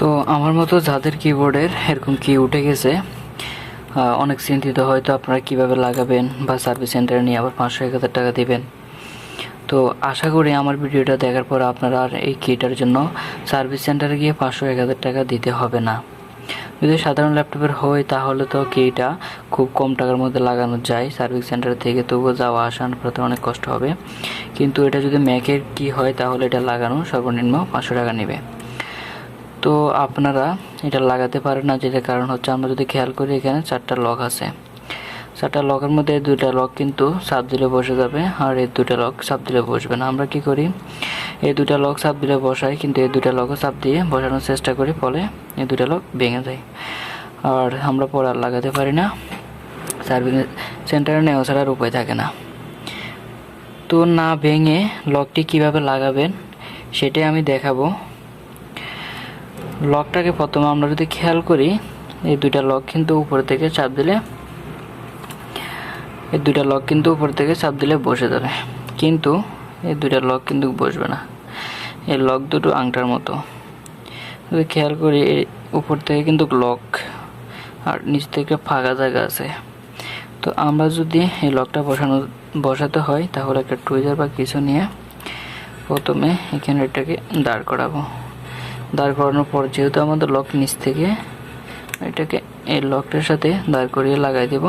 তো আমার মতো যাদের কিবোর্ডের এরকম কি উঠে গেছে অনেক চিন্তিত হয়তো আপনারা কীভাবে লাগাবেন বা সার্ভিস সেন্টারে নিয়ে আবার পাঁচশো, এক হাজার টাকা দেবেন। তো আশা করি আমার ভিডিওটা দেখার পর আপনারা আর এই কিটার জন্য সার্ভিস সেন্টারে গিয়ে পাঁচশো, এক হাজার টাকা দিতে হবে না। যদি সাধারণ ল্যাপটপের হয়, তাহলে তো কিটা খুব কম টাকার মধ্যে লাগানো যায় সার্ভিস সেন্টার থেকে, তবুও যাওয়া, আসা করতে অনেক কষ্ট হবে। কিন্তু এটা যদি ম্যাকের কি হয়, তাহলে এটা লাগানো সর্বনিম্ন পাঁচশো টাকা নেবে। তো আপনারা এটা লাগাতে পারেন না, যেটার কারণ হচ্ছে আমরা যদি খেয়াল করি এখানে চারটা লক আছে। চারটা লকের মধ্যে দুইটা লক কিন্তু চাপ দিলে বসে যাবে আর এই দুটা লক চাপ দিলে বসবে না। আমরা কি করি? এই দুটা লক চাপ দিলে বসাই, কিন্তু এই দুটা লকও চাপ দিয়ে বসানোর চেষ্টা করি, ফলে এই দুটা লক ভেঙে যায়। আর আমরা পরে আর লাগাতে পারি না। সার্ভিস সেন্টারে নেওয়া ছাড়া আর উপায় থাকে না। তো না ভেঙে লকটি কীভাবে লাগাবেন, সেটাই আমি দেখাবো। লকটাকে প্রথমে আমরা যদি খেয়াল করি, এই দুইটা লক কিন্তু উপর থেকে চাপ দিলে, এই দুইটা লক কিন্তু উপর থেকে চাপ দিলে বসে যাবে। কিন্তু এই দুইটা লক কিন্তু বসবে না। এই লক দুটো আংটার মতো। যদি খেয়াল করি উপর থেকে কিন্তু লক আর নিচ থেকে ফাঁকা জায়গা আছে। তো আমরা যদি এই লকটা বসানো, বসাতে হয়, তাহলে একটা টুইজার বা কিছু নিয়ে প্রথমে এখানে এটাকে দাঁড় করাবো। দাঁড় করানোর পর যেহেতু আমাদের লক নিচ থেকে, এটাকে এই লকটার সাথে দাঁড় করিয়ে লাগাই দেব।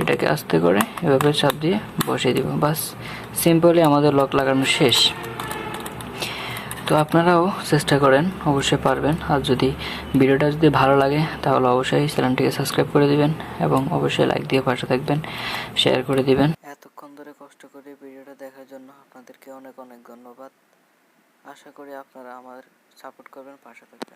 এটাকে আস্তে করে এভাবে চাপ দিয়ে বসিয়ে দিব। বাস সিম্পলি আমাদের লক লাগানো শেষ। তো আপনারাও চেষ্টা করেন, অবশ্যই পারবেন। আর যদি ভিডিওটা যদি ভালো লাগে, তাহলে অবশ্যই চ্যানেলটিকে সাবস্ক্রাইব করে দিবেন এবং অবশ্যই লাইক দিয়ে পাশে থাকবেন শেয়ার করে দিবেন। এতক্ষণ ধরে কষ্ট করে ভিডিওটা দেখার জন্য আপনাদেরকে অনেক অনেক ধন্যবাদ। আশা করি আপনারা আমার সাপোর্ট করবেন পাশে থাকবেন।